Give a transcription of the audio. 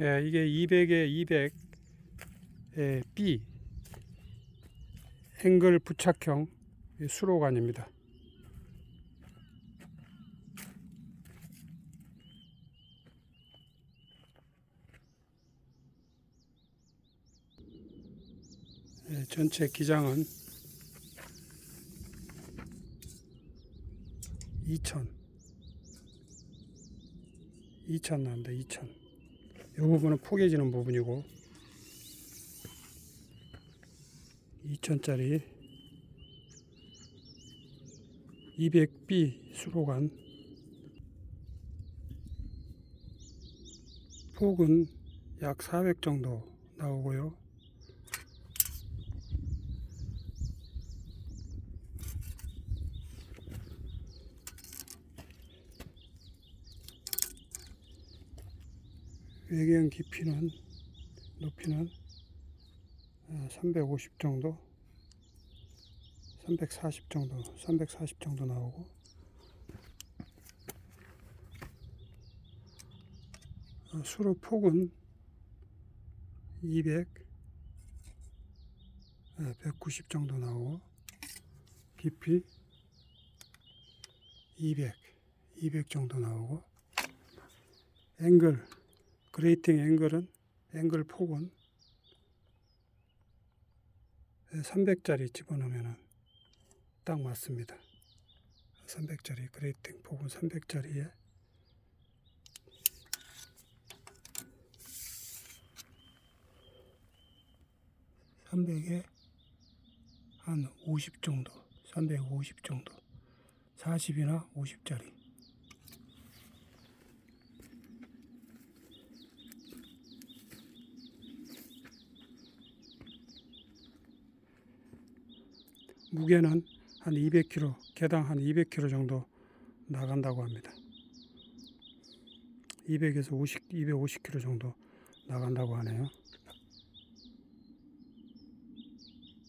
예, 이게 200에 200 예, B 앵글 부착형 이 수로관입니다. 예, 전체 기장은 2000 2000 나옵니다. 2000. 이 부분은 포개지는 부분이고 2000짜리 200B 수로관 폭은 약 400 정도 나오고요. 외경 깊이는 높이는 350 정도 340 정도 340 정도 나오고. 어, 수로 폭은 200 190 정도 나오고. 깊이 200 200 정도 나오고. 앵글 그레이팅 앵글은 앵글 폭은 300짜리 집어넣으면 딱 맞습니다. 300짜리 그레이팅 폭은 300짜리에 (300에) 한50 정도 350 정도 40이나 50짜리 무게는 한 200kg, 개당 한 200kg 정도 나간다고 합니다. 200에서 50, 250kg 정도 나간다고 하네요.